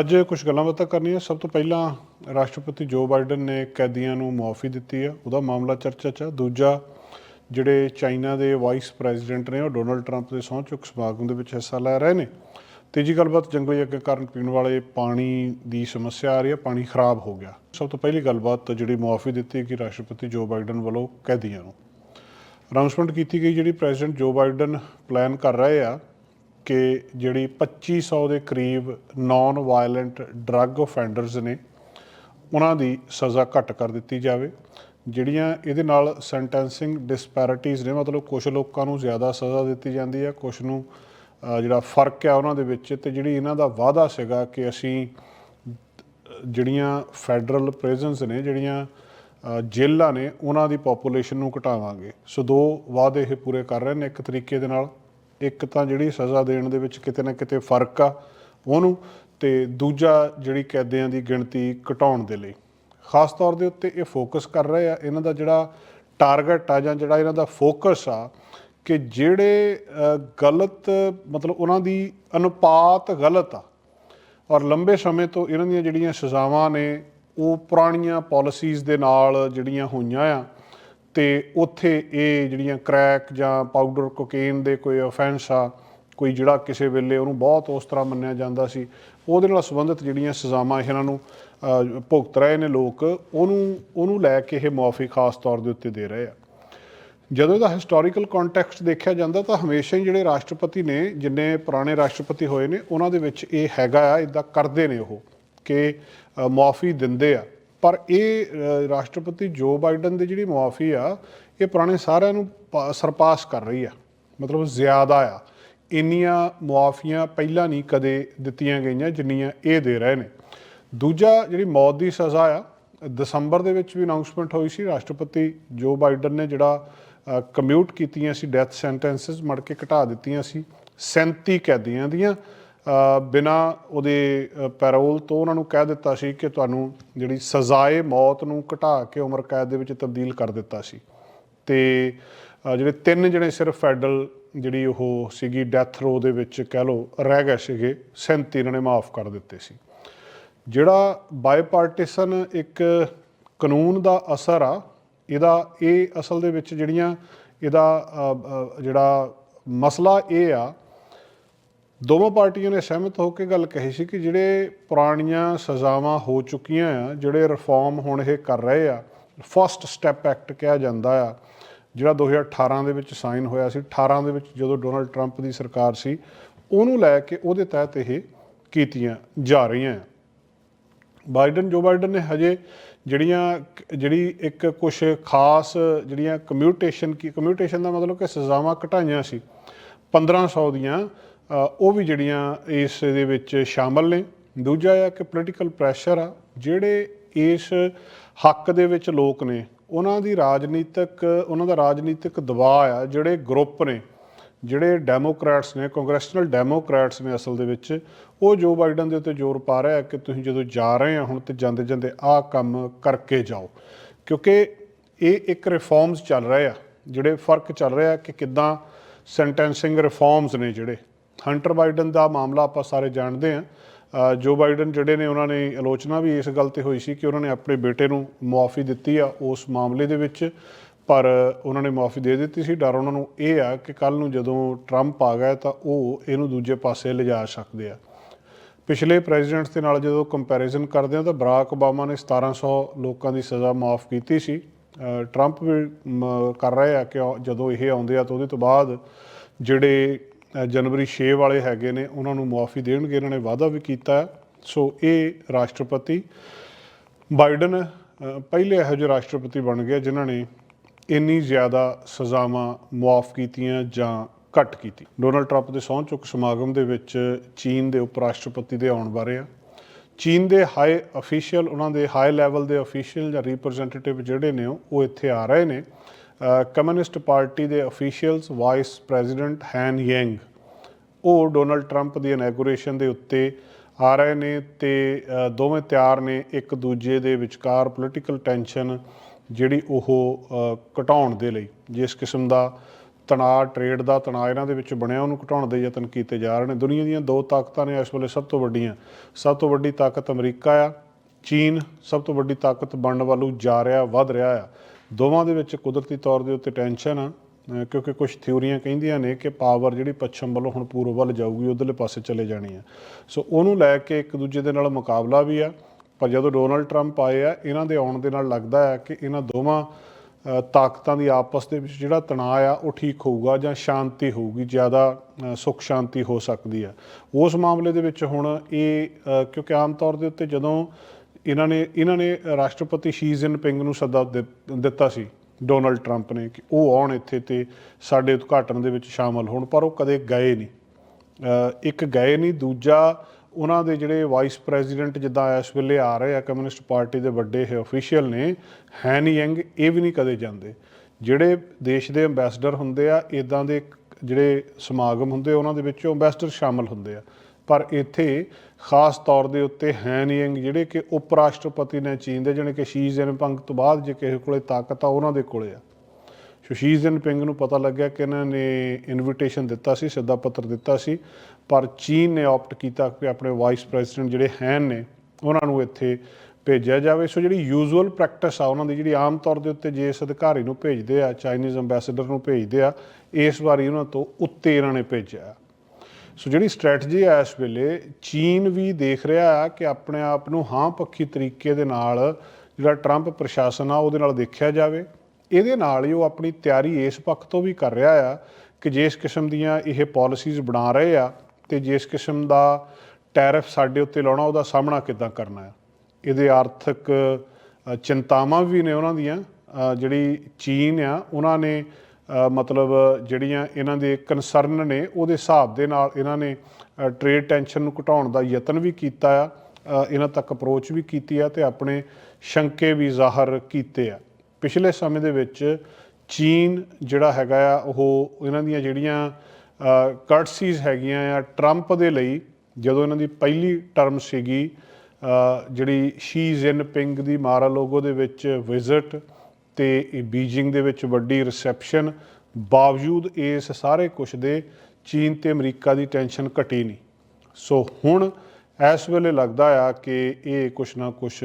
ਅੱਜ ਕੁਝ ਗੱਲਾਂ ਬਾਤਾਂ ਕਰਨੀਆਂ। ਸਭ ਤੋਂ ਪਹਿਲਾਂ ਰਾਸ਼ਟਰਪਤੀ ਜੋ ਬਾਈਡਨ ਨੇ ਕੈਦੀਆਂ ਨੂੰ ਮੁਆਫੀ ਦਿੱਤੀ ਆ ਉਹਦਾ ਮਾਮਲਾ ਚਰਚਾ 'ਚ ਆ। ਦੂਜਾ, ਜਿਹੜੇ ਚਾਈਨਾ ਦੇ ਵਾਈਸ ਪ੍ਰੈਜ਼ੀਡੈਂਟ ਨੇ, ਉਹ ਡੋਨਲਡ ਟਰੰਪ ਦੇ ਸਹੁੰ ਚੁੱਕ ਸਮਾਗਮ ਦੇ ਵਿੱਚ ਹਿੱਸਾ ਲੈ ਰਹੇ ਨੇ। ਤੀਜੀ ਗੱਲਬਾਤ ਜੰਗਲੀ ਅੱਗ ਕਾਰਨ ਪੀਣ ਵਾਲੇ ਪਾਣੀ ਦੀ ਸਮੱਸਿਆ ਆ ਰਹੀ ਹੈ, ਪਾਣੀ ਖਰਾਬ ਹੋ ਗਿਆ। ਸਭ ਤੋਂ ਪਹਿਲੀ ਗੱਲਬਾਤ ਜਿਹੜੀ ਮੁਆਫੀ ਦਿੱਤੀ ਕਿ ਰਾਸ਼ਟਰਪਤੀ ਜੋ ਬਾਈਡਨ ਵੱਲੋਂ ਕੈਦੀਆਂ ਨੂੰ। ਅਨਾਉਂਸਮੈਂਟ ਕੀਤੀ ਗਈ, ਜਿਹੜੀ ਪ੍ਰੈਜ਼ੀਡੈਂਟ ਜੋ ਬਾਈਡਨ ਪਲਾਨ ਕਰ ਰਹੇ ਆ ਕਿ ਜਿਹੜੀ 2500 ਦੇ ਕਰੀਬ ਨਾਨ ਵਾਇਲੈਂਟ ਡਰੱਗ ਆਫੈਂਡਰਸ ਨੇ ਉਹਨਾਂ ਦੀ ਸਜ਼ਾ ਘੱਟ ਕਰ ਦਿੱਤੀ ਜਾਵੇ। ਜਿਹੜੀਆਂ ਇਹਦੇ ਨਾਲ ਸੈਂਟੈਂਸਿੰਗ ਡਿਸਪੈਰਿਟੀਜ਼ ਨੇ ਮਤਲਬ ਕੁਝ ਲੋਕਾਂ ਨੂੰ ਜ਼ਿਆਦਾ ਸਜ਼ਾ ਦਿੱਤੀ ਜਾਂਦੀ ਹੈ ਕੁਝ ਨੂੰ ਜਿਹੜਾ ਫ਼ਰਕ ਹੈ ਉਹਨਾਂ ਦੇ ਵਿੱਚ ਤੇ ਜਿਹੜੀ ਇਹਨਾਂ ਦਾ ਵਾਅਦਾ ਸੀਗਾ ਕਿ ਅਸੀਂ ਜਿਹੜੀਆਂ ਫੈਡਰਲ ਪ੍ਰਿਜ਼ਨਸ ਨੇ ਜਿਹੜੀਆਂ ਅ, ਜੇਲ੍ਹਾਂ ਨੇ ਉਹਨਾਂ ਦੀ ਪੋਪੂਲੇਸ਼ਨ ਨੂੰ ਘਟਾਵਾਂਗੇ। ਸੋ ਦੋ ਵਾਅਦੇ ਇਹ ਪੂਰੇ ਕਰ ਰਹੇ ਨੇ ਇੱਕ ਤਰੀਕੇ ਦੇ ਨਾਲ। ਇੱਕ ਤਾਂ ਜਿਹੜੀ ਸਜ਼ਾ ਦੇਣ ਦੇ ਵਿੱਚ ਕਿਤੇ ਨਾ ਕਿਤੇ ਫ਼ਰਕ ਆ ਉਹਨੂੰ ਤੇ ਦੂਜਾ ਜਿਹੜੀ ਕੈਦੀਆਂ ਦੀ ਗਿਣਤੀ ਘਟਾਉਣ ਦੇ ਲਈ। ਖਾਸ ਤੌਰ ਦੇ ਉੱਤੇ ਇਹ ਫੋਕਸ ਕਰ ਰਹੇ ਆ, ਇਹਨਾਂ ਦਾ ਜਿਹੜਾ ਟਾਰਗੇਟ ਆ ਜਾਂ ਜਿਹੜਾ ਇਹਨਾਂ ਦਾ ਫੋਕਸ ਆ ਕਿ ਜਿਹੜੇ ਗਲਤ, ਮਤਲਬ ਉਹਨਾਂ ਦੀ ਅਨੁਪਾਤ ਗਲਤ ਆ ਔਰ ਲੰਬੇ ਸਮੇਂ ਤੋਂ ਇਹਨਾਂ ਦੀਆਂ ਜਿਹੜੀਆਂ ਸਜ਼ਾਵਾਂ ਨੇ, ਉਹ ਪੁਰਾਣੀਆਂ ਪਾਲਿਸੀਜ਼ ਦੇ ਨਾਲ ਜਿਹੜੀਆਂ ਹੋਈਆਂ ਆ ਤੇ ਉੱਥੇ ਇਹ ਜਿਹੜੀਆਂ ਕ੍ਰੈਕ ਜਾਂ ਪਾਊਡਰ ਕੋਕੇਨ ਦੇ ਕੋਈ ਆਫੈਂਸ ਆ, ਕੋਈ ਜਿਹੜਾ ਕਿਸੇ ਵੇਲੇ ਉਹਨੂੰ ਬਹੁਤ ਉਸ ਤਰ੍ਹਾਂ ਮੰਨਿਆ ਜਾਂਦਾ ਸੀ, ਉਹਦੇ ਨਾਲ ਸੰਬੰਧਿਤ ਜਿਹੜੀਆਂ ਸਜ਼ਾਵਾਂ ਇਹਨਾਂ ਨੂੰ ਭੁਗਤ ਰਹੇ ਨੇ ਲੋਕ, ਉਹਨੂੰ ਉਹਨੂੰ ਲੈ ਕੇ ਇਹ ਮੁਆਫੀ ਖਾਸ ਤੌਰ ਦੇ ਉੱਤੇ ਦੇ ਰਹੇ ਆ। ਜਦੋਂ ਇਹਦਾ ਹਿਸਟੋਰੀਕਲ ਕੰਟੈਕਸਟ ਦੇਖਿਆ ਜਾਂਦਾ ਤਾਂ ਹਮੇਸ਼ਾ ਹੀ ਜਿਹੜੇ ਰਾਸ਼ਟਰਪਤੀ ਨੇ, ਜਿੰਨੇ ਪੁਰਾਣੇ ਰਾਸ਼ਟਰਪਤੀ ਹੋਏ ਨੇ, ਉਹਨਾਂ ਦੇ ਵਿੱਚ ਇਹ ਹੈਗਾ ਆ ਇਦਾਂ ਕਰਦੇ ਨੇ ਉਹ ਕਿ ਮੁਆਫੀ ਦਿੰਦੇ ਆ। ਪਰ ਇਹ ਰਾਸ਼ਟਰਪਤੀ ਜੋ ਬਾਈਡਨ ਦੀ ਜਿਹੜੀ ਮੁਆਫੀ ਆ, ਇਹ ਪੁਰਾਣੇ ਸਾਰਿਆਂ ਨੂੰ ਪਾ- ਸਰਪਾਸ ਕਰ ਰਹੀ ਆ। ਮਤਲਬ ਜ਼ਿਆਦਾ ਆ। ਇੰਨੀਆਂ ਮੁਆਫੀਆਂ ਪਹਿਲਾਂ ਨਹੀਂ ਕਦੇ ਦਿੱਤੀਆਂ ਗਈਆਂ ਜਿੰਨੀਆਂ ਇਹ ਦੇ ਰਹੇ ਨੇ। ਦੂਜਾ ਜਿਹੜੀ ਮੌਤ ਦੀ ਸਜ਼ਾ ਆ, ਦਸੰਬਰ ਦੇ ਵਿੱਚ ਵੀ ਅਨਾਉਂਸਮੈਂਟ ਹੋਈ ਸੀ। ਰਾਸ਼ਟਰਪਤੀ ਜੋ ਬਾਈਡਨ ਨੇ ਜਿਹੜਾ ਕਮਿਊਟ ਕੀਤੀਆਂ ਸੀ ਡੈਥ ਸੈਂਟੈਂਸਸ ਮੜ ਕੇ ਘਟਾ ਦਿੱਤੀਆਂ ਸੀ। 37 ਕੈਦੀਆਂ ਦੀਆਂ। ਬਿਨਾਂ ਉਹਦੇ ਪੈਰੋਲ ਤੋਂ ਉਹਨਾਂ ਨੂੰ ਕਹਿ ਦਿੱਤਾ ਸੀ ਕਿ ਤੁਹਾਨੂੰ ਜਿਹੜੀ ਸਜ਼ਾਏ ਮੌਤ ਨੂੰ ਘਟਾ ਕੇ ਉਮਰ ਕੈਦ ਦੇ ਵਿੱਚ ਤਬਦੀਲ ਕਰ ਦਿੱਤਾ ਸੀ। ਤੇ ਜਿਹੜੇ ਤਿੰਨ ਜਿਹੜੇ ਸਿਰਫ ਫੈਡਰਲ ਜਿਹੜੀ ਉਹ ਸੀਗੀ ਡੈਥ ਰੋ ਦੇ ਵਿੱਚ ਕਹਿ ਲਓ ਰਹਿ ਗਏ ਸੀਗੇ 37 ਇਹਨਾਂ ਨੇ ਮਾਫ ਕਰ ਦਿੱਤੇ ਸੀ। ਜਿਹੜਾ ਬਾਇਪਾਰਟੀਸਨ ਇੱਕ ਕਾਨੂੰਨ ਦਾ ਅਸਰ ਆ, ਇਹਦਾ ਇਹ ਅਸਲ ਦੇ ਵਿੱਚ ਜਿਹੜੀਆਂ, ਇਹਦਾ ਜਿਹੜਾ ਮਸਲਾ ਇਹ ਆ ਦੋਵਾਂ ਪਾਰਟੀਆਂ ਨੇ ਸਹਿਮਤ ਹੋ ਕੇ ਗੱਲ ਕਹੀ ਸੀ ਕਿ ਜਿਹੜੇ ਪੁਰਾਣੀਆਂ ਸਜ਼ਾਵਾਂ ਹੋ ਚੁੱਕੀਆਂ ਆ, ਜਿਹੜੇ ਰਿਫਾਰਮ ਹੁਣ ਇਹ ਕਰ ਰਹੇ ਆ ਫਸਟ ਸਟੈਪ ਐਕਟ ਕਿਹਾ ਜਾਂਦਾ ਆ, ਜਿਹੜਾ 2018 ਦੇ ਵਿੱਚ ਸਾਈਨ ਹੋਇਆ ਸੀ 18 ਦੇ ਵਿੱਚ ਜਦੋਂ ਡੋਨਲਡ ਟਰੰਪ ਦੀ ਸਰਕਾਰ ਸੀ, ਉਹਨੂੰ ਲੈ ਕੇ ਉਹਦੇ ਤਹਿਤ ਇਹ ਕੀਤੀਆਂ ਜਾ ਰਹੀਆਂ ਆ। ਬਾਈਡਨ ਜੋ ਬਾਈਡਨ ਨੇ ਹਜੇ ਜਿਹੜੀਆਂ ਜਿਹੜੀ ਇੱਕ ਕੁਝ ਖਾਸ ਜਿਹੜੀਆਂ ਕਮਿਊਟੇਸ਼ਨ ਕੀ ਕਮਿਊਟੇਸ਼ਨ ਦਾ ਮਤਲਬ ਕਿ ਸਜ਼ਾਵਾਂ ਘਟਾਈਆਂ ਸੀ 1500 ਦੀਆਂ ਉਹ ਵੀ ਜਿਹੜੀਆਂ ਇਸ ਦੇ ਵਿੱਚ ਸ਼ਾਮਲ ਨੇ। ਦੂਜਾ ਆ ਕਿ ਪੋਲੀਟੀਕਲ ਪ੍ਰੈਸ਼ਰ ਆ, ਜਿਹੜੇ ਇਸ ਹੱਕ ਦੇ ਵਿੱਚ ਲੋਕ ਨੇ, ਉਹਨਾਂ ਦੀ ਰਾਜਨੀਤਿਕ, ਉਹਨਾਂ ਦਾ ਰਾਜਨੀਤਿਕ ਦਬਾਅ ਆ, ਜਿਹੜੇ ਗਰੁੱਪ ਨੇ, ਜਿਹੜੇ ਡੈਮੋਕ੍ਰੈਟਸ ਨੇ ਕਾਂਗਰੈਸ਼ਨਲ ਡੈਮੋਕ੍ਰੈਟਸ ਨੇ ਅਸਲ ਦੇ ਵਿੱਚ, ਉਹ ਜੋ ਬਾਈਡਨ ਦੇ ਉੱਤੇ ਜ਼ੋਰ ਪਾ ਰਿਹਾ ਕਿ ਤੁਸੀਂ ਜਦੋਂ ਜਾ ਰਹੇ ਆ ਹੁਣ ਤੇ ਜਾਂਦੇ ਜਾਂਦੇ ਆਹ ਕੰਮ ਕਰਕੇ ਜਾਓ। ਕਿਉਂਕਿ ਇਹ ਇੱਕ ਰਿਫਾਰਮਸ ਚੱਲ ਰਹੇ ਆ, ਜਿਹੜੇ ਫ਼ਰਕ ਚੱਲ ਰਿਹਾ ਕਿ ਕਿੱਦਾਂ ਸੈਂਟੈਂਸਿੰਗ ਰਿਫਾਰਮਸ ਨੇ ਜਿਹੜੇ। ਹੰਟਰ ਬਾਈਡਨ ਦਾ ਮਾਮਲਾ ਆਪਾਂ ਸਾਰੇ ਜਾਣਦੇ ਆ ਜੋ ਬਾਈਡਨ ਜਿਹੜੇ ਨੇ ਉਹਨਾਂ ਨੇ ਆਲੋਚਨਾ ਵੀ ਇਸ ਗੱਲ ਤੇ ਹੋਈ ਸੀ ਕਿ ਉਹਨਾਂ ਨੇ ਆਪਣੇ ਬੇਟੇ ਨੂੰ ਮੁਆਫੀ ਦਿੱਤੀ ਆ ਉਸ ਮਾਮਲੇ ਦੇ ਵਿੱਚ। ਪਰ ਉਹਨਾਂ ਨੇ ਮੁਆਫੀ ਦੇ ਦਿੱਤੀ ਸੀ। ਡਰ ਉਹਨਾਂ ਨੂੰ ਇਹ ਆ ਕਿ ਕੱਲ ਨੂੰ ਜਦੋਂ ਟਰੰਪ ਆ ਗਿਆ ਤਾਂ ਉਹ ਇਹਨੂੰ ਦੂਜੇ ਪਾਸੇ ਲਿਜਾ ਸਕਦੇ ਆ। ਪਿਛਲੇ ਪ੍ਰੈਜ਼ੀਡੈਂਟਸ ਦੇ ਨਾਲ ਜਦੋਂ ਕੰਪੈਰੀਜ਼ਨ ਕਰਦੇ ਹਾਂ ਤਾਂ ਬਰਾਕ ਓਬਾਮਾ ਨੇ 1700 ਲੋਕਾਂ ਦੀ ਸਜ਼ਾ ਮਾਫ ਕੀਤੀ ਸੀ। ਟਰੰਪ ਵੀ ਮ, ਕਰ ਰਹੇ ਆ ਕਿ ਜਦੋਂ ਇਹ ਆਉਂਦੇ ਆ ਤਾਂ ਉਹਦੇ ਤੋਂ ਬਾਅਦ ਜਿਹੜੇ ਜਨਵਰੀ 6 ਵਾਲੇ ਹੈਗੇ ਨੇ, ਉਹਨਾਂ ਨੂੰ ਮੁਆਫੀ ਦੇਣਗੇ, ਇਹਨਾਂ ਨੇ ਵਾਅਦਾ ਵੀ ਕੀਤਾ। ਸੋ ਇਹ ਰਾਸ਼ਟਰਪਤੀ ਬਾਈਡਨ ਪਹਿਲੇ ਇਹੋ ਜਿਹੇ ਰਾਸ਼ਟਰਪਤੀ ਬਣ ਗਏ, ਜਿਨ੍ਹਾਂ ਨੇ ਇੰਨੀ ਜ਼ਿਆਦਾ ਸਜ਼ਾਵਾਂ ਮੁਆਫ ਕੀਤੀਆਂ ਜਾਂ ਘੱਟ ਕੀਤੀ ਡੋਨਲਡ ਟਰੰਪ ਦੇ ਸਹੁੰ ਚੁੱਕ ਸਮਾਗਮ ਦੇ ਵਿੱਚ ਚੀਨ ਦੇ ਉਪ ਰਾਸ਼ਟਰਪਤੀ ਦੇ ਆਉਣ ਬਾਰੇ ਆ। ਚੀਨ ਦੇ ਹਾਈ ਅਫੀਸ਼ੀਅਲ, ਉਹਨਾਂ ਦੇ ਹਾਈ ਲੈਵਲ ਦੇ ਅਫੀਸ਼ੀਅਲ ਜਾਂ ਰਿਪਰੈਜ਼ੈਂਟੇਟਿਵ ਜਿਹੜੇ ਨੇ ਉਹ ਇੱਥੇ ਆ ਰਹੇ ਨੇ। ਕਮਿਊਨਿਸਟ ਪਾਰਟੀ ਦੇ officials vice president Han Zheng ਉਹ ਡੋਨਲਡ ਟਰੰਪ ਦੀ ਇਨੈਗੋਰੇਸ਼ਨ ਦੇ ਉੱਤੇ ਆ ਰਹੇ ਨੇ ਤੇ ਦੋਵੇਂ ਤਿਆਰ ਨੇ ਇੱਕ ਦੂਜੇ ਦੇ ਵਿਚਕਾਰ ਪੋਲੀਟੀਕਲ ਟੈਂਸ਼ਨ ਜਿਹੜੀ ਉਹ ਘਟਾਉਣ ਦੇ ਲਈ। ਜਿਸ ਕਿਸਮ ਦਾ ਤਣਾਅ ਟ੍ਰੇਡ ਦਾ ਤਣਾਅ ਇਹਨਾਂ ਦੇ ਵਿੱਚ ਬਣਿਆ, ਉਹਨੂੰ ਘਟਾਉਣ ਦੇ ਯਤਨ ਕੀਤੇ ਜਾ ਰਹੇ ਨੇ। ਦੁਨੀਆ ਦੀਆਂ ਦੋ ਤਾਕਤਾਂ ਨੇ ਇਸ ਵੇਲੇ ਸਭ ਤੋਂ ਵੱਡੀਆਂ। ਸਭ ਤੋਂ ਵੱਡੀ ਤਾਕਤ ਅਮਰੀਕਾ ਆ। ਚੀਨ ਸਭ ਤੋਂ ਵੱਡੀ ਤਾਕਤ ਬਣਨ ਵੱਲੋਂ ਜਾ ਰਿਹਾ, ਵੱਧ ਰਿਹਾ ਆ। ਦੋਵਾਂ ਦੇ ਵਿੱਚ ਕੁਦਰਤੀ ਤੌਰ ਦੇ ਉੱਤੇ ਟੈਨਸ਼ਨ ਆ ਕਿਉਂਕਿ ਕੁਝ ਥਿਊਰੀਆਂ ਕਹਿੰਦੀਆਂ ਨੇ ਕਿ ਪਾਵਰ ਜਿਹੜੀ ਪੱਛਮ ਵੱਲੋਂ ਹੁਣ ਪੂਰਬ ਵੱਲ ਜਾਊਗੀ ਉਧਰਲੇ ਪਾਸੇ ਚਲੇ ਜਾਣੀ ਆ। ਸੋ ਉਹਨੂੰ ਲੈ ਕੇ ਇੱਕ ਦੂਜੇ ਦੇ ਨਾਲ ਮੁਕਾਬਲਾ ਵੀ ਆ। ਪਰ ਜਦੋਂ ਡੋਨਲਡ ਟਰੰਪ ਆਏ ਆ ਇਹਨਾਂ ਦੇ ਆਉਣ ਦੇ ਨਾਲ ਲੱਗਦਾ ਹੈ ਕਿ ਇਹਨਾਂ ਦੋਵਾਂ ਤਾਕਤਾਂ ਦੀ ਆਪਸ ਦੇ ਵਿੱਚ ਜਿਹੜਾ ਤਣਾਅ ਆ ਉਹ ਠੀਕ ਹੋਊਗਾ ਜਾਂ ਸ਼ਾਂਤੀ ਹੋਊਗੀ ਜ਼ਿਆਦਾ ਅ, ਸੁੱਖ ਸ਼ਾਂਤੀ ਹੋ ਸਕਦੀ ਆ। ਉਸ ਮਾਮਲੇ ਦੇ ਵਿੱਚ ਹੁਣ ਇਹ ਕਿਉਂਕਿ ਆਮ ਤੌਰ ਦੇ ਉੱਤੇ ਜਦੋਂ ਇਹਨਾਂ ਨੇ ਇਹਨਾਂ ਨੇ ਰਾਸ਼ਟਰਪਤੀ ਸ਼ੀ ਜਿਨਪਿੰਗ ਨੂੰ ਸੱਦਾ ਦਿੱ- ਦਿੱਤਾ ਸੀ, ਡੋਨਲਡ ਟਰੰਪ ਨੇ, ਕਿ ਉਹ ਆਉਣ ਇੱਥੇ ਤੇ ਸਾਡੇ ਉਦਘਾਟਨ ਦੇ ਵਿੱਚ ਸ਼ਾਮਲ ਹੋਣ, ਪਰ ਉਹ ਕਦੇ ਗਏ ਨਹੀਂ। ਇੱਕ ਗਏ ਨਹੀਂ, ਦੂਜਾ ਉਹਨਾਂ ਦੇ ਜਿਹੜੇ ਵਾਈਸ ਪ੍ਰੈਜ਼ੀਡੈਂਟ ਜਿੱਦਾਂ ਇਸ ਵੇਲੇ ਆ ਰਹੇ ਆ, ਕਮਿਊਨਿਸਟ ਪਾਰਟੀ ਦੇ ਵੱਡੇ ਅਫੀਸ਼ੀਅਲ ਨੇ, ਹੈਨ ਯੰਗ, ਇਹ ਵੀ ਨਹੀਂ ਕਦੇ ਜਾਂਦੇ। ਜਿਹੜੇ ਦੇਸ਼ ਦੇ ਅੰਬੈਸਡਰ ਹੁੰਦੇ ਆ ਇਦਾਂ ਦੇ ਜਿਹੜੇ ਸਮਾਗਮ ਹੁੰਦੇ, ਉਹਨਾਂ ਦੇ ਵਿੱਚ ਅੰਬੈਸਡਰ ਸ਼ਾਮਲ ਹੁੰਦੇ ਆ। ਪਰ ਇੱਥੇ ਖਾਸ ਤੌਰ ਦੇ ਉੱਤੇ ਹੈਨ ਯੰਗ ਜਿਹੜੇ ਕਿ ਉਪ ਰਾਸ਼ਟਰਪਤੀ ਨੇ ਚੀਨ ਦੇ, ਜਾਣੀ ਕਿ ਸ਼ੀ ਜਿਨਪਿੰਗ ਤੋਂ ਬਾਅਦ ਜੇ ਕਿਸੇ ਕੋਲੇ ਤਾਕਤ ਆ ਉਹਨਾਂ ਦੇ ਕੋਲੇ ਆ। ਸੋ ਸ਼ੀ ਜਿਨਪਿੰਗ ਨੂੰ ਪਤਾ ਲੱਗਿਆ ਕਿ ਇਹਨਾਂ ਨੇ ਇਨਵੀਟੇਸ਼ਨ ਦਿੱਤਾ ਸੀ, ਸਿੱਧਾ ਪੱਤਰ ਦਿੱਤਾ ਸੀ, ਪਰ ਚੀਨ ਨੇ ਆਪਟ ਕੀਤਾ ਕਿ ਆਪਣੇ ਵਾਈਸ ਪ੍ਰੈਜ਼ੀਡੈਂਟ ਜਿਹੜੇ ਹੈਨ ਨੇ, ਉਹਨਾਂ ਨੂੰ ਇੱਥੇ ਭੇਜਿਆ ਜਾਵੇ। ਸੋ ਜਿਹੜੀ ਯੂਜ਼ੂਅਲ ਪ੍ਰੈਕਟਿਸ ਆ, ਉਹਨਾਂ ਦੀ ਜਿਹੜੀ ਆਮ ਤੌਰ ਦੇ ਉੱਤੇ ਜੇ ਇਸ ਅਧਿਕਾਰੀ ਨੂੰ ਭੇਜਦੇ ਆ ਚਾਈਨੀਜ਼ ਅੰਬੈਸਡਰ ਨੂੰ ਭੇਜਦੇ ਆ, ਇਸ ਵਾਰੀ ਉਹਨਾਂ ਤੋਂ ਉੱਤੇ ਇਹਨਾਂ ਨੇ ਭੇਜਿਆ। ਸੋ ਜਿਹੜੀ ਸਟ੍ਰੈਟਜੀ ਆ ਇਸ ਵੇਲੇ, ਚੀਨ ਵੀ ਦੇਖ ਰਿਹਾ ਆ ਕਿ ਆਪਣੇ ਆਪ ਨੂੰ ਹਾਂ ਪੱਖੀ ਤਰੀਕੇ ਦੇ ਨਾਲ ਜਿਹੜਾ ਟਰੰਪ ਪ੍ਰਸ਼ਾਸਨ ਆ, ਉਹਦੇ ਨਾਲ ਦੇਖਿਆ ਜਾਵੇ। ਇਹਦੇ ਨਾਲ ਹੀ ਉਹ ਆਪਣੀ ਤਿਆਰੀ ਇਸ ਪੱਖ ਤੋਂ ਵੀ ਕਰ ਰਿਹਾ ਆ ਕਿ ਜਿਸ ਕਿਸਮ ਦੀਆਂ ਇਹ ਪਾਲਿਸੀਜ਼ ਬਣਾ ਰਹੇ ਆ ਤੇ ਜਿਸ ਕਿਸਮ ਦਾ ਟੈਰਿਫ ਸਾਡੇ ਉੱਤੇ ਲਾਉਣਾ, ਉਹਦਾ ਸਾਹਮਣਾ ਕਿੱਦਾਂ ਕਰਨਾ ਹੈ ਇਹਦੇ ਆਰਥਿਕ ਚਿੰਤਾਵਾਂ ਵੀ ਨੇ ਉਹਨਾਂ ਦੀਆਂ। ਜਿਹੜੀ ਚੀਨ ਆ, ਉਹਨਾਂ ਨੇ ਮਤਲਬ ਜਿਹੜੀਆਂ ਇਹਨਾਂ ਦੇ ਕਨਸਰਨ ਨੇ, ਉਹਦੇ ਹਿਸਾਬ ਦੇ ਨਾਲ ਇਹਨਾਂ ਨੇ ਟ੍ਰੇਡ ਟੈਨਸ਼ਨ ਨੂੰ ਘਟਾਉਣ ਦਾ ਯਤਨ ਵੀ ਕੀਤਾ ਆ। ਇਹਨਾਂ ਤੱਕ ਅਪਰੋਚ ਵੀ ਕੀਤੀ ਆ ਤੇ ਆਪਣੇ ਸ਼ੰਕੇ ਵੀ ਜ਼ਾਹਰ ਕੀਤੇ ਆ। ਪਿਛਲੇ ਸਮੇਂ ਦੇ ਵਿੱਚ ਚੀਨ ਜਿਹੜਾ ਹੈਗਾ ਆ, ਉਹ ਇਹਨਾਂ ਦੀਆਂ ਜਿਹੜੀਆਂ ਕਰਟਸੀਜ਼ ਹੈਗੀਆਂ ਆ ਟਰੰਪ ਦੇ ਲਈ ਜਦੋਂ ਇਹਨਾਂ ਦੀ ਪਹਿਲੀ ਟਰਮ ਸੀਗੀ ਜਿਹੜੀ ਸ਼ੀ ਜਿਨਪਿੰਗ ਦੀ ਮਾਰਾ ਲੋਗੋ ਦੇ ਵਿੱਚ ਵਿਜ਼ਿਟ ਤੇ ਇਹ ਬੀਜਿੰਗ ਦੇ ਵਿੱਚ ਵੱਡੀ ਰਿਸੈਪਸ਼ਨ ਬਾਵਜੂਦ ਇਸ ਸਾਰੇ ਕੁਝ ਦੇ ਚੀਨ ਤੇ ਅਮਰੀਕਾ ਦੀ ਟੈਨਸ਼ਨ ਘਟੀ ਨਹੀਂ। ਸੋ ਹੁਣ ਇਸ ਵੇਲੇ ਲੱਗਦਾ ਆ ਕਿ ਇਹ ਕੁਛ ਨਾ ਕੁਛ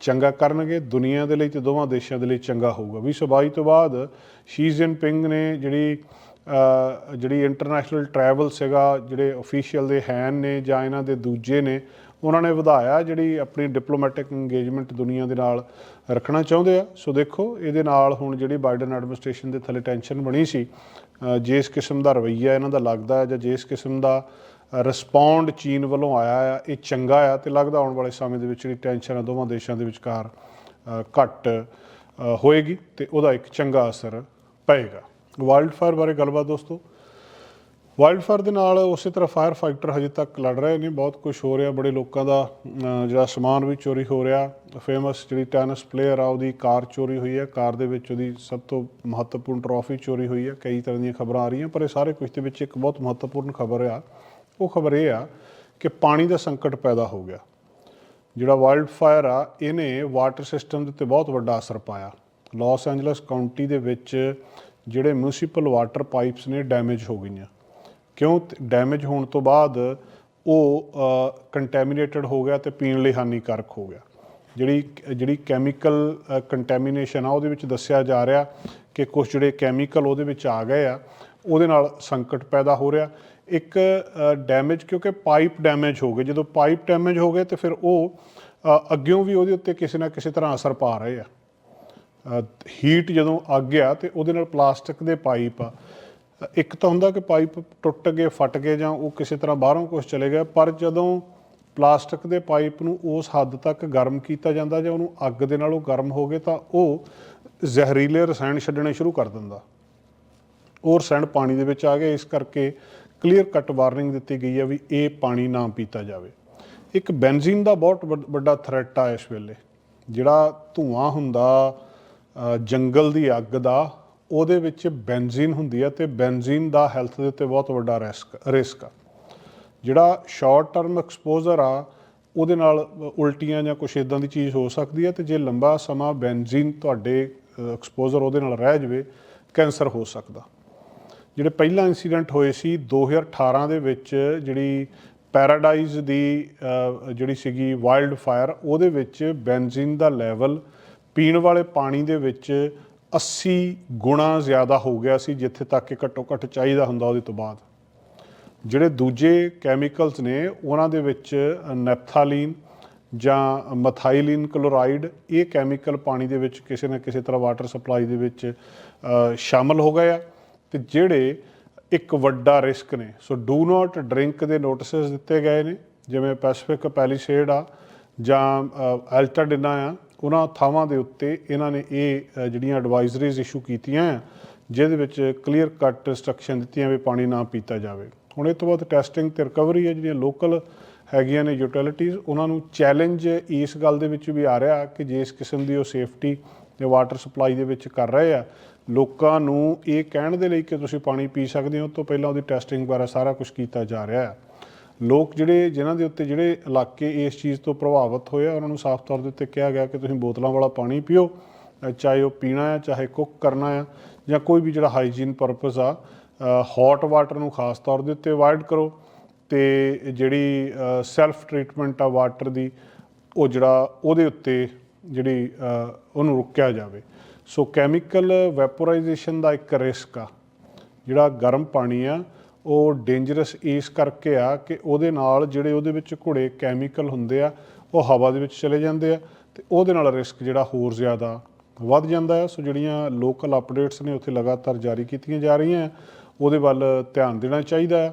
ਚੰਗਾ ਕਰਨਗੇ, ਦੁਨੀਆ ਦੇ ਲਈ ਤੇ ਦੋਵਾਂ ਦੇਸ਼ਾਂ ਦੇ ਲਈ ਚੰਗਾ ਹੋਊਗਾ। 2022 ਤੋਂ ਬਾਅਦ ਸ਼ੀ ਜਿਨਪਿੰਗ ਨੇ ਜਿਹੜੀ ਜਿਹੜੀ ਇੰਟਰਨੈਸ਼ਨਲ ਟਰੈਵਲ ਸੀਗਾ ਜਿਹੜੇ ਅਫੀਸ਼ੀਅਲ ਦੇ ਹੈਨ ਨੇ ਜਾਂ ਇਹਨਾਂ ਦੇ ਦੂਜੇ ਨੇ ਉਹਨਾਂ ਨੇ ਵਧਾਇਆ ਜਿਹੜੀ ਆਪਣੀ ਡਿਪਲੋਮੈਟਿਕ ਇੰਗੇਜਮੈਂਟ ਦੁਨੀਆ ਦੇ ਨਾਲ ਰੱਖਣਾ ਚਾਹੁੰਦੇ ਆ। ਸੋ ਦੇਖੋ ਇਹਦੇ ਨਾਲ ਹੁਣ ਜਿਹੜੀ ਬਾਈਡਨ ਐਡਮਿਨਿਸਟ੍ਰੇਸ਼ਨ ਦੇ ਥੱਲੇ ਟੈਨਸ਼ਨ ਬਣੀ ਸੀ ਜਿਸ ਕਿਸਮ ਦਾ ਰਵੱਈਆ ਇਹਨਾਂ ਦਾ ਲੱਗਦਾ ਹੈ ਜਾਂ ਜਿਸ ਕਿਸਮ ਦਾ ਰਿਸਪੌਂਡ ਚੀਨ ਵੱਲੋਂ ਆਇਆ ਆ ਇਹ ਚੰਗਾ ਆ ਤੇ ਲੱਗਦਾ ਆਉਣ ਵਾਲੇ ਸਮੇਂ ਦੇ ਵਿੱਚ ਜਿਹੜੀ ਟੈਨਸ਼ਨ ਆ ਦੋਵਾਂ ਦੇਸ਼ਾਂ ਦੇ ਵਿਚਕਾਰ ਅ, ਘੱਟ ਹੋਏਗੀ ਤੇ ਉਹਦਾ ਇੱਕ ਚੰਗਾ ਅਸਰ ਪਏਗਾ। ਵਾਈਲਡ ਫਾਇਰ ਬਾਰੇ ਗੱਲਬਾਤ ਦੋਸਤੋ। ਵਾਈਲਡ ਫਾਇਰ ਦੇ ਨਾਲ ਉਸੇ ਤਰ੍ਹਾਂ ਫਾਇਰ ਫਾਈਟਰ ਹਜੇ ਤੱਕ ਲੜ ਰਹੇ ਨੇ, ਬਹੁਤ ਕੁਝ ਹੋ ਰਿਹਾ, ਬੜੇ ਲੋਕਾਂ ਦਾ ਜਿਹੜਾ ਸਮਾਨ ਵੀ ਚੋਰੀ ਹੋ ਰਿਹਾ ਫੇਮਸ ਜਿਹੜੀ ਟੈਨਿਸ ਪਲੇਅਰ ਆ, ਉਹਦੀ ਕਾਰ ਚੋਰੀ ਹੋਈ ਹੈ, ਕਾਰ ਦੇ ਵਿੱਚ ਉਹਦੀ ਸਭ ਤੋਂ ਮਹੱਤਵਪੂਰਨ ਟਰੋਫੀ ਚੋਰੀ ਹੋਈ ਹੈ, ਕਈ ਤਰ੍ਹਾਂ ਦੀਆਂ ਖਬਰਾਂ ਆ ਰਹੀਆਂ, ਪਰ ਇਹ ਸਾਰੇ ਕੁਝ ਦੇ ਵਿੱਚ ਇੱਕ ਬਹੁਤ ਮਹੱਤਵਪੂਰਨ ਖਬਰ ਆ, ਉਹ ਖਬਰ ਇਹ ਆ ਕਿ ਪਾਣੀ ਦਾ ਸੰਕਟ ਪੈਦਾ ਹੋ ਗਿਆ। ਜਿਹੜਾ ਵਾਈਲਡ ਫਾਇਰ ਆ, ਇਹਨੇ ਵਾਟਰ ਸਿਸਟਮ ਦੇ ਉੱਤੇ ਬਹੁਤ ਵੱਡਾ ਅਸਰ ਪਾਇਆ। ਲਾਸ ਐਂਜਲਸ ਕਾਉਂਟੀ ਦੇ ਵਿੱਚ ਜਿਹੜੇ ਮਿਊਨਿਸਪਲ ਵਾਟਰ ਪਾਈਪਸ ਨੇ ਡੈਮੇਜ ਹੋ ਗਈਆਂ। ਕਿਉਂ ਡੈਮੇਜ ਹੋਣ ਤੋਂ ਬਾਅਦ ਉਹ ਕੰਟੈਮੀਨੇਟਡ ਹੋ ਗਿਆ ਤੇ ਪੀਣ ਲਈ ਹਾਨੀਕਾਰਕ ਹੋ ਗਿਆ। ਜਿਹੜੀ ਜਿਹੜੀ ਕੈਮੀਕਲ ਕੰਟੈਮੀਨੇਸ਼ਨ ਆ ਉਹਦੇ ਵਿੱਚ ਦੱਸਿਆ ਜਾ ਰਿਹਾ ਕਿ ਕੁਝ ਜਿਹੜੇ ਕੈਮੀਕਲ ਉਹਦੇ ਵਿੱਚ ਆ ਗਏ ਆ ਉਹਦੇ ਨਾਲ ਸੰਕਟ ਪੈਦਾ ਹੋ ਰਿਹਾ। ਇੱਕ ਡੈਮੇਜ ਕਿਉਂਕਿ ਪਾਈਪ ਡੈਮੇਜ ਹੋ ਗਏ। ਜਦੋਂ ਪਾਈਪ ਡੈਮੇਜ ਹੋ ਗਏ ਤੇ ਫਿਰ ਉਹ ਅ, ਅੱਗਿਓਂ ਵੀ ਉਹਦੇ ਉੱਤੇ ਕਿਸੇ ਨਾ ਕਿਸੇ ਤਰ੍ਹਾਂ ਅਸਰ ਪਾ ਰਹੇ ਆ। ਹੀਟ ਜਦੋਂ ਅੱਗ ਗਿਆ ਤੇ ਉਹਦੇ ਨਾਲ ਪਲਾਸਟਿਕ ਦੇ ਪਾਈਪ ਆ। ਇੱਕ ਤਾਂ ਹੁੰਦਾ ਕਿ ਪਾਈਪ ਟੁੱਟ ਗਏ ਫਟ ਗਏ ਜਾਂ ਉਹ ਕਿਸੇ ਤਰ੍ਹਾਂ ਬਾਹਰੋਂ ਕੁਝ ਚਲੇ ਗਿਆ, ਪਰ ਜਦੋਂ ਪਲਾਸਟਿਕ ਦੇ ਪਾਈਪ ਨੂੰ ਉਸ ਹੱਦ ਤੱਕ ਗਰਮ ਕੀਤਾ ਜਾਂਦਾ ਜਾਂ ਉਹਨੂੰ ਅੱਗ ਦੇ ਨਾਲ ਉਹ ਗਰਮ ਹੋ ਗਏ, ਤਾਂ ਉਹ ਜ਼ਹਿਰੀਲੇ ਰਸਾਇਣ ਛੱਡਣੇ ਸ਼ੁਰੂ ਕਰ ਦਿੰਦਾ। ਉਹ ਰਸਾਇਣ ਪਾਣੀ ਦੇ ਵਿੱਚ ਆ ਗਏ ਇਸ ਕਰਕੇ ਕਲੀਅਰ ਕੱਟ ਵਾਰਨਿੰਗ ਦਿੱਤੀ ਗਈ ਹੈ ਵੀ ਇਹ ਪਾਣੀ ਨਾ ਪੀਤਾ ਜਾਵੇ। ਇੱਕ ਬੈਂਜ਼ੀਨ ਦਾ ਬਹੁਤ ਵੱਡ- ਵੱਡਾ ਥ੍ਰੈਟ ਆ ਇਸ ਵੇਲੇ। ਜਿਹੜਾ ਧੂਆਂ ਹੁੰਦਾ ਜੰਗਲ ਦੀ ਅੱਗ ਦਾ ਉਹਦੇ ਵਿੱਚ ਬੈਂਜ਼ੀਨ ਹੁੰਦੀ ਹੈ ਤੇ ਬੈਂਜ਼ੀਨ ਦਾ ਹੈਲਥ ਦੇ ਉੱਤੇ ਬਹੁਤ ਵੱਡਾ ਰਿਸਕ ਰਿਸਕ ਆ। ਜਿਹੜਾ ਸ਼ਾਰਟ ਟਰਮ ਐਕਸਪੋਜ਼ਰ ਆ, ਉਹਦੇ ਨਾਲ ਉਲਟੀਆਂ ਜਾਂ ਕੁਛ ਇਦਾਂ ਦੀ ਚੀਜ਼ ਹੋ ਸਕਦੀ ਹੈ ਤੇ ਜੇ ਲੰਬਾ ਸਮਾਂ ਬੈਂਜ਼ੀਨ ਤੁਹਾਡੇ ਐਕਸਪੋਜ਼ਰ ਉਹਦੇ ਨਾਲ ਰਹਿ ਜਾਵੇ, ਕੈਂਸਰ ਹੋ ਸਕਦਾ। ਜਿਹੜੇ ਪਹਿਲਾਂ ਇਨਸੀਡੈਂਟ ਹੋਏ ਸੀ 2018 ਦੇ ਵਿੱਚ ਜਿਹੜੀ ਪੈਰਾਡਾਈਜ਼ ਦੀ ਜਿਹੜੀ ਸੀਗੀ ਵਾਈਲਡ ਫਾਇਰ ਉਹਦੇ ਵਿੱਚ ਬੈਂਜ਼ੀਨ ਦਾ ਲੈਵਲ ਪੀਣ ਵਾਲੇ ਪਾਣੀ ਦੇ ਵਿੱਚ 80 ਗੁਣਾ ਜ਼ਿਆਦਾ ਹੋ ਗਿਆ ਸੀ ਜਿੱਥੇ ਤੱਕ ਕਿ ਘੱਟੋ ਘੱਟ ਚਾਹੀਦਾ ਹੁੰਦਾ ਉਹਦੇ ਤੋਂ ਬਾਅਦ। ਜਿਹੜੇ ਦੂਜੇ ਕੈਮੀਕਲਸ ਨੇ ਉਹਨਾਂ ਦੇ ਵਿੱਚ ਨੈਪਥਾਲੀਨ ਜਾਂ ਮਥਾਈਲਿਨ ਕਲੋਰਾਈਡ ਇਹ ਕੈਮੀਕਲ ਪਾਣੀ ਦੇ ਵਿੱਚ ਕਿਸੇ ਨਾ ਕਿਸੇ ਤਰ੍ਹਾਂ ਵਾਟਰ ਸਪਲਾਈ ਦੇ ਵਿੱਚ ਅ, ਸ਼ਾਮਲ ਹੋ ਗਏ ਆ। ਤੇ ਜਿਹੜੇ ਇੱਕ ਵੱਡਾ ਰਿਸਕ ਨੇ ਸੋ ਡੂ ਨਾਟ ਡਰਿੰਕ ਦੇ ਨੋਟਿਸਸ ਦਿੱਤੇ ਗਏ ਨੇ ਜਿਵੇਂ ਪੈਸੀਫਿਕ ਪੈਲੀਸੇਡ ਆ ਜਾਂ ਐਲਟਾਡਿਨਾ ਆ ਉਹਨਾਂ ਥਾਵਾਂ ਦੇ ਉੱਤੇ ਇਹਨਾਂ ਨੇ ਇਹ ਜਿਹੜੀਆਂ ਐਡਵਾਈਜ਼ਰੀਜ਼ ਇਸ਼ੂ ਕੀਤੀਆਂ ਆ ਜਿਹਦੇ ਵਿੱਚ ਕਲੀਅਰ ਕੱਟ ਇੰਸਟਰਕਸ਼ਨ ਦਿੱਤੀਆਂ ਵੀ ਪਾਣੀ ਨਾ ਪੀਤਾ ਜਾਵੇ। ਹੁਣ ਇਹ ਤੋਂ ਬਾਅਦ ਟੈਸਟਿੰਗ ਤੇ ਰਿਕਵਰੀ ਹੈ, ਜਿਹੜੀਆਂ ਲੋਕਲ ਹੈਗੀਆਂ ਨੇ ਯੂਟਿਲਿਟੀਜ਼ ਉਹਨਾਂ ਨੂੰ ਚੈਲੰਜ ਇਸ ਗੱਲ ਦੇ ਵਿੱਚ ਵੀ ਆ ਰਿਹਾ ਕਿ ਜੇ ਇਸ ਕਿਸਮ ਦੀ ਉਹ ਸੇਫਟੀ ਤੇ ਵਾਟਰ ਸਪਲਾਈ ਦੇ ਵਿੱਚ ਕਰ ਰਹੇ ਆ, ਲੋਕਾਂ ਨੂੰ ਇਹ ਕਹਿਣ ਦੇ ਲਈ ਕਿ ਤੁਸੀਂ ਪਾਣੀ ਪੀ ਸਕਦੇ ਹੋ ਉਸ ਤੋਂ ਪਹਿਲਾਂ ਉਹਦੀ ਟੈਸਟਿੰਗ ਬਾਰੇ ਸਾਰਾ ਕੁਝ ਕੀਤਾ ਜਾ ਰਿਹਾ ਹੈ। ਲੋਕ ਜਿਹੜੇ ਜਿਨ੍ਹਾਂ ਦੇ ਉੱਤੇ ਜਿਹੜੇ ਇਲਾਕੇ ਇਸ ਚੀਜ਼ ਤੋਂ ਪ੍ਰਭਾਵਿਤ ਹੋਏ ਆ, ਉਹਨਾਂ ਨੂੰ ਸਾਫ਼ ਤੌਰ ਦੇ ਉੱਤੇ ਕਿਹਾ ਗਿਆ ਕਿ ਤੁਸੀਂ ਬੋਤਲਾਂ ਵਾਲਾ ਪਾਣੀ ਪੀਓ ਚਾਹੇ ਉਹ ਪੀਣਾ ਹੈ, ਚਾਹੇ ਕੁੱਕ ਕਰਨਾ ਹੈ, ਜਾਂ ਕੋਈ ਵੀ ਜਿਹੜਾ ਹਾਈਜੀਨ ਪਰਪਸ ਆ ਹੌਟ ਵਾਟਰ ਨੂੰ ਖਾਸ ਤੌਰ ਦੇ ਉੱਤੇ ਅਵਾਇਡ ਕਰੋ ਤੇ ਜਿਹੜੀ ਸੈਲਫ ਟ੍ਰੀਟਮੈਂਟ ਆ ਵਾਟਰ ਦੀ, ਉਹ ਜਿਹੜਾ ਉਹਦੇ ਉੱਤੇ ਜਿਹੜੀ ਉਹਨੂੰ ਰੁਕਿਆ ਜਾਵੇ। ਸੋ ਕੈਮੀਕਲ ਵੈਪੋਰਾਈਜੇਸ਼ਨ ਦਾ ਇੱਕ ਰਿਸਕ ਆ, ਜਿਹੜਾ ਗਰਮ ਪਾਣੀ ਆ ਉਹ ਡੇਂਜਰਸ ਇਸ ਕਰਕੇ ਆ ਕਿ ਉਹਦੇ ਨਾਲ ਜਿਹੜੇ ਉਹਦੇ ਵਿੱਚ ਘੁੜੇ ਕੈਮੀਕਲ ਹੁੰਦੇ ਆ, ਉਹ ਹਵਾ ਦੇ ਵਿੱਚ ਚਲੇ ਜਾਂਦੇ ਆ ਤੇ ਉਹਦੇ ਨਾਲ ਰਿਸਕ ਜਿਹੜਾ ਹੋਰ ਜ਼ਿਆਦਾ ਵੱਧ ਜਾਂਦਾ ਹੈ ਸੋ ਜਿਹੜੀਆਂ ਲੋਕਲ ਅਪਡੇਟਸ ਨੇ ਉੱਥੇ ਲਗਾਤਾਰ ਜਾਰੀ ਕੀਤੀਆਂ ਜਾ ਰਹੀਆਂ ਉਹਦੇ ਵੱਲ ਧਿਆਨ ਦੇਣਾ ਚਾਹੀਦਾ ਹੈ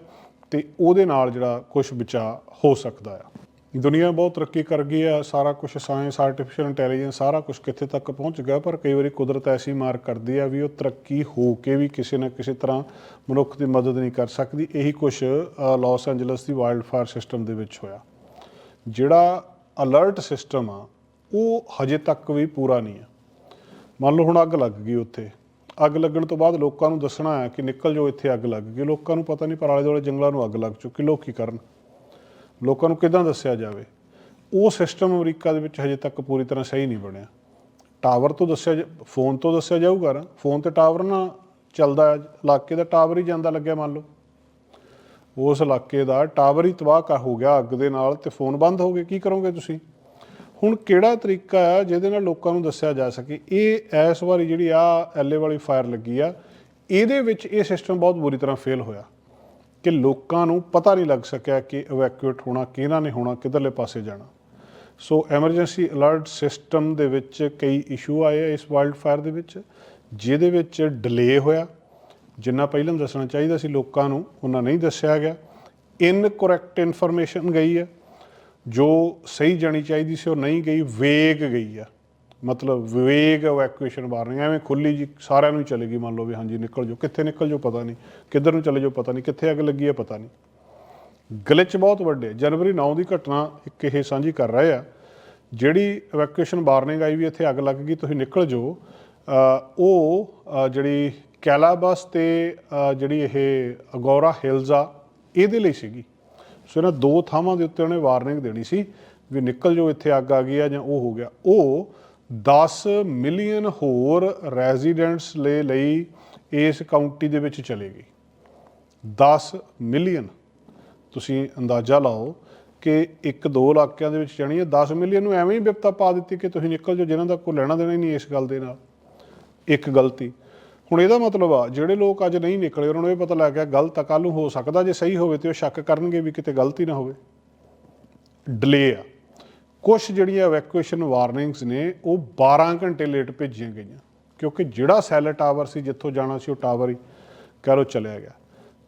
ਤੇ ਉਹਦੇ ਨਾਲ ਜਿਹੜਾ ਕੁਝ ਬਚਾ ਹੋ ਸਕਦਾ ਆ। ਦੁਨੀਆ ਬਹੁਤ ਤਰੱਕੀ ਕਰ ਗਈ ਆ, ਸਾਰਾ ਕੁਝ ਸਾਇੰਸ ਆਰਟੀਫੀਸ਼ੀਅਲ ਇੰਟੈਲੀਜੈਂਸ ਸਾਰਾ ਕੁਝ ਕਿੱਥੇ ਤੱਕ ਪਹੁੰਚ ਗਿਆ, ਪਰ ਕਈ ਵਾਰੀ ਕੁਦਰਤ ਐਸੀ ਮਾਰ ਕਰਦੀ ਆ ਵੀ ਉਹ ਤਰੱਕੀ ਹੋ ਕੇ ਵੀ ਕਿਸੇ ਨਾ ਕਿਸੇ ਤਰ੍ਹਾਂ ਮਨੁੱਖ ਦੀ ਮਦਦ ਨਹੀਂ ਕਰ ਸਕਦੀ। ਇਹੀ ਕੁਝ ਲਾਸ ਐਂਜਲਸ ਦੀ ਵਾਈਲਡ ਫਾਇਰ ਸਿਸਟਮ ਦੇ ਵਿੱਚ ਹੋਇਆ। ਜਿਹੜਾ ਅਲਰਟ ਸਿਸਟਮ ਆ, ਉਹ ਹਜੇ ਤੱਕ ਵੀ ਪੂਰਾ ਨਹੀਂ ਆ। ਮੰਨ ਲਓ ਹੁਣ ਅੱਗ ਲੱਗ ਗਈ ਉੱਥੇ। ਅੱਗ ਲੱਗਣ ਤੋਂ ਬਾਅਦ ਲੋਕਾਂ ਨੂੰ ਦੱਸਣਾ ਆ ਕਿ ਨਿਕਲ ਜਾਓ ਇੱਥੇ ਅੱਗ ਲੱਗ ਗਈ। ਲੋਕਾਂ ਨੂੰ ਪਤਾ ਨਹੀਂ, ਪਰ ਆਲੇ ਦੁਆਲੇ ਜੰਗਲਾਂ ਨੂੰ ਅੱਗ ਲੱਗ ਚੁੱਕੀ, ਲੋਕ ਕੀ ਕਰਨ? ਲੋਕਾਂ ਨੂੰ ਕਿਦਾਂ ਦੱਸਿਆ ਜਾਵੇ? ਉਹ ਸਿਸਟਮ ਅਮਰੀਕਾ ਦੇ ਵਿੱਚ ਹਜੇ ਤੱਕ ਪੂਰੀ ਤਰ੍ਹਾਂ ਸਹੀ ਨਹੀਂ ਬਣਿਆ। ਟਾਵਰ ਤੋਂ ਦੱਸਿਆ ਜਾ- ਫੋਨ ਤੋਂ ਦੱਸਿਆ ਜਾਊਗਾ ਨਾ। ਫੋਨ ਤੇ ਟਾਵਰ ਨਾ ਚੱਲਦਾ ਹੈ, ਇਲਾਕੇ ਦਾ ਟਾਵਰ ਹੀ ਜਾਂਦਾ ਲੱਗਿਆ ਮੰਨ ਲਓ। ਉਸ ਇਲਾਕੇ ਦਾ ਟਾਵਰ ਹੀ ਤਬਾਹ ਕਰ ਹੋ ਗਿਆ ਅੱਗ ਦੇ ਨਾਲ ਤੇ ਫੋਨ ਬੰਦ ਹੋ ਗਏ। ਕੀ ਕਰੋਗੇ ਤੁਸੀਂ? ਹੁਣ ਕਿਹੜਾ ਤਰੀਕਾ ਆ ਜਿਹਦੇ ਨਾਲ ਲੋਕਾਂ ਨੂੰ ਦੱਸਿਆ ਜਾ ਸਕੇ? ਇਹ ਇਸ ਵਾਰੀ ਜਿਹੜੀ ਆ ਐਲਏ ਵਾਲੀ ਫਾਇਰ ਲੱਗੀ ਆ ਇਹਦੇ ਵਿੱਚ ਇਹ ਸਿਸਟਮ ਬਹੁਤ ਬੁਰੀ ਤਰ੍ਹਾਂ ਫੇਲ ਹੋਇਆ। ਕਿ ਲੋਕਾਂ ਨੂੰ ਪਤਾ ਨਹੀਂ ਲੱਗ ਸਕਿਆ ਕਿ ਇਵੈਕੂਏਟ ਹੋਣਾ ਕਿਹਨਾਂ ਨੇ ਹੋਣਾ, ਕਿੱਧਰਲੇ ਪਾਸੇ ਜਾਣਾ। ਸੋ ਐਮਰਜੈਂਸੀ ਅਲਰਟ ਸਿਸਟਮ ਦੇ ਵਿੱਚ ਕਈ ਇਸ਼ੂ ਆਏ ਆ ਇਸ ਵਾਈਲਡ ਫਾਇਰ ਦੇ ਵਿੱਚ, ਜਿਹਦੇ ਵਿੱਚ ਡਿਲੇ ਹੋਇਆ। ਜਿੰਨਾ ਪਹਿਲਾਂ ਦੱਸਣਾ ਚਾਹੀਦਾ ਸੀ ਲੋਕਾਂ ਨੂੰ, ਉਹਨਾਂ ਨਹੀਂ ਦੱਸਿਆ ਗਿਆ। ਇਨਕਰੈਕਟ ਇਨਫੋਰਮੇਸ਼ਨ ਗਈ ਹੈ ਜੋ ਸਹੀ ਜਾਣੀ ਚਾਹੀਦੀ ਸੀ, ਉਹ ਨਹੀਂ ਗਈ ਵੇਗ ਗਈ ਆ। ਮਤਲਬ ਵਿਵੇਕ ਇਵੈਕੂਏਸ਼ਨ ਵਾਰਨਿੰਗ ਐਵੇਂ ਖੁੱਲੀ ਜੀ ਸਾਰਿਆਂ ਨੂੰ ਹੀ ਚਲੇ ਮੰਨ ਲਓ ਵੀ ਹਾਂਜੀ ਨਿਕਲ ਜਾਓ। ਕਿੱਥੇ ਨਿਕਲ ਜਾਓ ਪਤਾ ਨਹੀਂ, ਕਿੱਧਰ ਨੂੰ ਚਲੇ ਜਾਓ ਪਤਾ ਨਹੀਂ, ਕਿੱਥੇ ਅੱਗ ਲੱਗੀ ਹੈ ਪਤਾ ਨਹੀਂ। ਗਲਿਚ ਬਹੁਤ ਵੱਡੇ ਜਨਵਰੀ 9 ਦੀ ਘਟਨਾ ਇੱਕ ਇਹ ਸਾਂਝੀ ਕਰ ਰਹੇ ਆ, ਜਿਹੜੀ ਇਵੈਕੂਏਸ਼ਨ ਵਾਰਨਿੰਗ ਆਈ ਵੀ ਇੱਥੇ ਅੱਗ ਲੱਗ ਗਈ, ਤੁਸੀਂ ਨਿਕਲ ਜਾਓ। ਉਹ ਜਿਹੜੀ ਕੈਲਾਬਸ ਤੇ ਜਿਹੜੀ ਇਹ ਅਗੋਰਾ ਹਿਲਜ਼ ਆ, ਇਹਦੇ ਲਈ ਸੀਗੀ। ਸੋ ਇਹਨਾਂ ਦੋ ਥਾਵਾਂ ਦੇ ਉੱਤੇ ਉਹਨੇ ਵਾਰਨਿੰਗ ਦੇਣੀ ਸੀ ਵੀ ਨਿਕਲ ਜਾਓ, ਇੱਥੇ ਅੱਗ ਆ ਗਈ ਆ ਜਾਂ ਉਹ ਹੋ ਗਿਆ। ਉਹ 10 ਮਿਲੀਅਨ ਹੋਰ ਰੈਜ਼ੀਡੈਂਟਸ ਲਈ ਲਈ ਇਸ ਕਾਉਂਟੀ ਦੇ ਵਿੱਚ ਚਲੇ ਗਈ 10 ਮਿਲੀਅਨ। ਤੁਸੀਂ ਅੰਦਾਜ਼ਾ ਲਾਓ ਕਿ ਇੱਕ ਦੋ ਇਲਾਕਿਆਂ ਦੇ ਵਿੱਚ ਜਾਣੀ ਹੈ 10 ਮਿਲੀਅਨ ਨੂੰ ਐਵੇਂ ਹੀ ਵਿਪਤਾ ਪਾ ਦਿੱਤੀ ਕਿ ਤੁਸੀਂ ਨਿਕਲ ਜਾਓ, ਜਿਨ੍ਹਾਂ ਦਾ ਕੋਈ ਲੈਣਾ ਦੇਣਾ ਹੀ ਨਹੀਂ ਇਸ ਗੱਲ ਦੇ ਨਾਲ। ਇੱਕ ਗਲਤੀ। ਹੁਣ ਇਹਦਾ ਮਤਲਬ ਆ, ਜਿਹੜੇ ਲੋਕ ਅੱਜ ਨਹੀਂ ਨਿਕਲੇ, ਉਹਨਾਂ ਨੂੰ ਇਹ ਪਤਾ ਲੱਗ ਗਿਆ ਗਲਤ ਆ, ਕੱਲ੍ਹ ਨੂੰ ਹੋ ਸਕਦਾ ਜੇ ਸਹੀ ਹੋਵੇ ਤੇ ਉਹ ਸ਼ੱਕ ਕਰਨਗੇ ਵੀ ਕਿਤੇ ਗਲਤੀ ਨਾ ਹੋਵੇ। ਡਿਲੇ ਆ। ਕੁਝ ਜਿਹੜੀਆਂ ਇਵੈਕੂਏਸ਼ਨ ਵਾਰਨਿੰਗਸ ਨੇ, ਉਹ 12 ਘੰਟੇ ਲੇਟ ਭੇਜੀਆਂ ਗਈਆਂ। ਕਿਉਂਕਿ ਜਿਹੜਾ ਸੈਲ ਟਾਵਰ ਸੀ, ਜਿੱਥੋਂ ਜਾਣਾ ਸੀ, ਉਹ ਟਾਵਰ ਹੀ ਕਹਿ ਲਓ ਚਲਿਆ ਗਿਆ।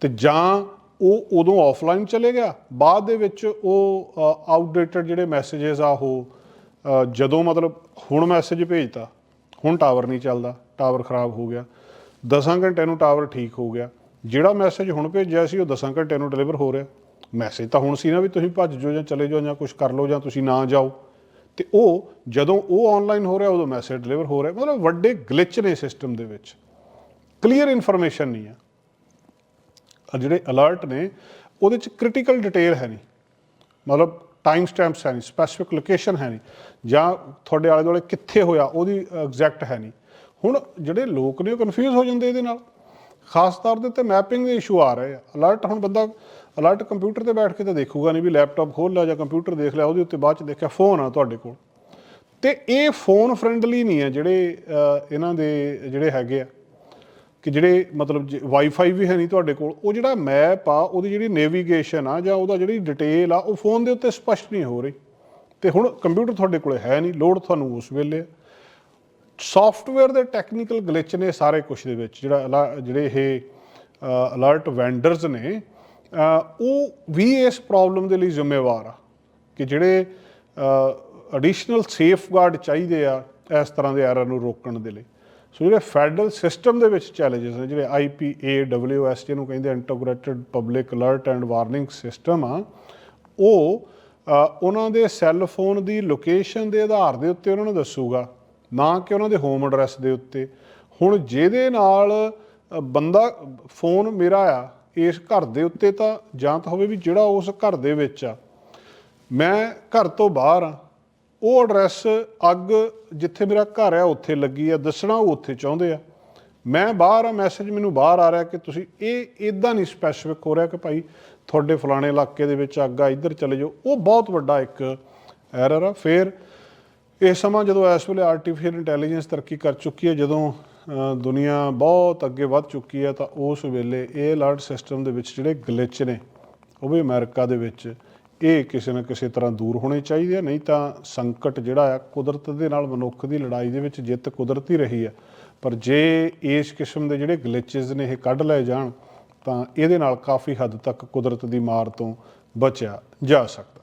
ਤੇ ਜਾਂ ਉਹ ਉਦੋਂ ਆਫਲਾਈਨ ਚਲੇ ਗਿਆ, ਬਾਅਦ ਦੇ ਵਿੱਚ ਉਹ ਆਊਟਡੇਟਡ ਜਿਹੜੇ ਮੈਸੇजेस ਆ, ਉਹ ਜਦੋਂ ਮਤਲਬ ਹੁਣ ਮੈਸੇਜ ਭੇਜਤਾ, ਹੁਣ ਟਾਵਰ ਨਹੀਂ ਚੱਲਦਾ ਟਾਵਰ ਖਰਾਬ ਹੋ ਗਿਆ। 10 ਘੰਟੇ ਨੂੰ ਟਾਵਰ ਠੀਕ ਹੋ ਗਿਆ। ਜਿਹੜਾ ਮੈਸੇਜ ਹੁਣ ਭੇਜਿਆ ਸੀ, ਉਹ 10 ਘੰਟੇ ਨੂੰ ਡਿਲੀਵਰ ਹੋ ਰਿਹਾ। ਮੈਸੇਜ ਤਾਂ ਹੁਣ ਸੀ ਨਾ ਵੀ ਤੁਸੀਂ ਭੱਜ ਜਾਓ ਜਾਂ ਚਲੇ ਜਾਓ ਜਾਂ ਕੁਝ ਕਰ ਲਓ ਜਾਂ ਤੁਸੀਂ ਨਾ ਜਾਓ। ਤੇ ਉਹ ਜਦੋਂ ਉਹ ਆਨਲਾਈਨ ਹੋ ਰਿਹਾ, ਉਦੋਂ ਮੈਸੇਜ ਡਿਲੀਵਰ ਹੋ ਰਿਹਾ। ਮਤਲਬ ਵੱਡੇ ਗਲਿਚ ਨੇ ਸਿਸਟਮ ਦੇ ਵਿੱਚ। ਕਲੀਅਰ ਇਨਫੋਰਮੇਸ਼ਨ ਨਹੀਂ ਆ ਆਹ ਜਿਹੜੇ ਅਲਰਟ ਨੇ, ਉਹਦੇ ਚ ਕ੍ਰਿਟੀਕਲ ਡਿਟੇਲ ਹੈ ਨਹੀਂ। ਮਤਲਬ ਟਾਈਮ ਸਟੈਂਪਸ ਹੈ ਨਹੀਂ ਸਪੈਸੀਫਿਕ ਲੋਕੇਸ਼ਨ ਹੈ ਨਹੀਂ। ਜਾਂ ਤੁਹਾਡੇ ਆਲੇ ਦੁਆਲੇ ਕਿੱਥੇ ਹੋਇਆ, ਉਹਦੀ ਐਗਜ਼ੈਕਟ ਹੈ ਨਹੀਂ। ਹੁਣ ਜਿਹੜੇ ਲੋਕ ਨੇ ਉਹ ਕਨਫਿਊਜ਼ ਹੋ ਜਾਂਦੇ ਇਹਦੇ ਨਾਲ। ਖਾਸ ਤੌਰ ਦੇ ਉੱਤੇ ਮੈਪਿੰਗ ਦੇ ਇਸ਼ੂ ਆ ਰਹੇ ਆ। ਅਲਰਟ ਹੁਣ ਬੰਦਾ ਅਲਰਟ ਕੰਪਿਊਟਰ ਤੇ ਬੈਠ ਕੇ ਤਾਂ ਦੇਖੂਗਾ ਨਹੀਂ ਵੀ ਲੈਪਟਾਪ ਖੋਲ ਲਿਆ ਜਾਂ ਕੰਪਿਊਟਰ ਦੇਖ ਲਿਆ, ਉਹਦੇ ਉੱਤੇ ਬਾਅਦ ਚ ਦੇਖਿਆ ਫੋਨ ਆ ਤੁਹਾਡੇ ਕੋਲ ਤੇ ਇਹ ਫੋਨ ਫ੍ਰੈਂਡਲੀ ਨਹੀਂ ਹੈ ਜਿਹੜੇ ਇਹਨਾਂ ਦੇ ਜਿਹੜੇ ਹੈਗੇ ਆ, ਕਿ ਜਿਹੜੇ ਮਤਲਬ ਵਾਈਫਾਈ ਵੀ ਹੈ ਨਹੀਂ ਤੁਹਾਡੇ ਕੋਲ, ਉਹ ਜਿਹੜਾ ਮੈਪ ਆ, ਉਹਦੀ ਜਿਹੜੀ ਨੇਵੀਗੇਸ਼ਨ ਆ ਜਾਂ ਉਹਦਾ ਜਿਹੜੀ ਡਿਟੇਲ ਆ, ਉਹ ਫੋਨ ਦੇ ਉੱਤੇ ਸਪਸ਼ਟ ਨਹੀਂ ਹੋ ਰਹੀ ਤੇ ਹੁਣ ਕੰਪਿਊਟਰ ਤੁਹਾਡੇ ਕੋਲ ਹੈ ਨਹੀਂ ਲੋਡ ਤੁਹਾਨੂੰ ਉਸ ਵੇਲੇ ਆ। ਸੌਫਟਵੇਅਰ ਦੇ ਟੈਕਨੀਕਲ ਗਲਿਚ ਨੇ ਸਾਰੇ ਕੁਝ ਦੇ ਵਿੱਚ, ਜਿਹੜਾ ਅਲਾ- ਜਿਹੜੇ ਇਹ ਅਲਰਟ ਵੈਂਡਰਸ ਨੇ ਉਹ ਵੀ ਇਸ ਪ੍ਰੋਬਲਮ ਦੇ ਲਈ ਜ਼ਿੰਮੇਵਾਰ ਆ ਕਿ ਜਿਹੜੇ ਐਡੀਸ਼ਨਲ ਸੇਫਗਾਰਡ ਚਾਹੀਦੇ ਆ ਇਸ ਤਰ੍ਹਾਂ ਦੇ ਐਰਰ ਨੂੰ ਰੋਕਣ ਦੇ ਲਈ। ਸੋ ਜਿਹੜੇ ਫੈਡਰਲ ਸਿਸਟਮ ਦੇ ਵਿੱਚ ਚੈਲੰਜਸ ਨੇ, ਜਿਹੜੇ IPAWS ਜਿਹਨੂੰ ਕਹਿੰਦੇ integrated public alert and warning system ਆ, ਉਹ ਉਹਨਾਂ ਦੇ ਸੈੱਲ ਫੋਨ ਦੀ ਲੋਕੇਸ਼ਨ ਦੇ ਆਧਾਰ ਦੇ ਉੱਤੇ ਉਹਨਾਂ ਨੂੰ ਦੱਸੂਗਾ, ਨਾ ਕਿ ਉਹਨਾਂ ਦੇ ਹੋਮ ਐਡਰੈਸ ਦੇ ਉੱਤੇ। ਹੁਣ ਜਿਹਦੇ ਨਾਲ ਬੰਦਾ ਫੋਨ ਮੇਰਾ ਆ ਇਸ ਘਰ ਦੇ ਉੱਤੇ ਤਾਂ ਜਾਂ ਤਾਂ ਹੋਵੇ ਵੀ ਜਿਹੜਾ ਉਸ ਘਰ ਦੇ ਵਿੱਚ ਆ। ਮੈਂ ਘਰ ਤੋਂ ਬਾਹਰ ਆ। ਉਹ ਐਡਰੈਸ ਅੱਗ ਜਿੱਥੇ ਮੇਰਾ ਘਰ ਆ, ਉੱਥੇ ਲੱਗੀ ਆ। ਦੱਸਣਾ ਉਹ ਉੱਥੇ ਚਾਹੁੰਦੇ ਆ। ਮੈਂ ਬਾਹਰ ਆ ਮੈਸੇਜ ਮੈਨੂੰ ਬਾਹਰ ਆ ਰਿਹਾ ਕਿ ਤੁਸੀਂ ਇਹ ਇਦਾਂ ਨਹੀਂ ਸਪੈਸੀਫਿਕ ਹੋ ਰਿਹਾ ਕਿ ਭਾਈ ਤੁਹਾਡੇ ਫਲਾਣੇ ਇਲਾਕੇ ਦੇ ਵਿੱਚ ਅੱਗ ਆ, ਇੱਧਰ ਚਲੇ ਜਾਓ। ਉਹ ਬਹੁਤ ਵੱਡਾ ਇੱਕ ਐਰਰ ਆ। ਫਿਰ ਇਹ ਸਮਾਂ ਜਦੋਂ ਇਸ ਵੇਲੇ ਆਰਟੀਫੀਸ਼ੀਅਲ ਇੰਟੈਲੀਜੈਂਸ ਤਰੱਕੀ ਕਰ ਚੁੱਕੀ ਹੈ ਜਦੋਂ ਦੁਨੀਆ ਬਹੁਤ ਅੱਗੇ ਵੱਧ ਚੁੱਕੀ ਹੈ ਤਾਂ ਉਸ ਵੇਲੇ ਇਹ ਅਲਰਟ ਸਿਸਟਮ ਦੇ ਵਿੱਚ ਜਿਹੜੇ ਗਲਿਚ ਨੇ, ਉਹ ਵੀ ਅਮਰੀਕਾ ਦੇ ਵਿੱਚ, ਇਹ ਕਿਸੇ ਨਾ ਕਿਸੇ ਤਰ੍ਹਾਂ ਦੂਰ ਹੋਣੇ ਚਾਹੀਦੇ ਆ, ਨਹੀਂ ਤਾਂ ਸੰਕਟ ਜਿਹੜਾ ਆ ਕੁਦਰਤ ਦੇ ਨਾਲ ਮਨੁੱਖ ਦੀ ਲੜਾਈ ਦੇ ਵਿੱਚ ਜਿੱਤ ਕੁਦਰਤੀ ਰਹੀ ਆ। ਪਰ ਜੇ ਇਸ ਕਿਸਮ ਦੇ ਜਿਹੜੇ ਗਲਿਚਸ ਨੇ ਇਹ ਕੱਢ ਲਏ ਜਾਣ, ਤਾਂ ਇਹਦੇ ਨਾਲ ਕਾਫੀ ਹੱਦ ਤੱਕ ਕੁਦਰਤ ਦੀ ਮਾਰ ਤੋਂ ਬਚਿਆ ਜਾ ਸਕਦਾ।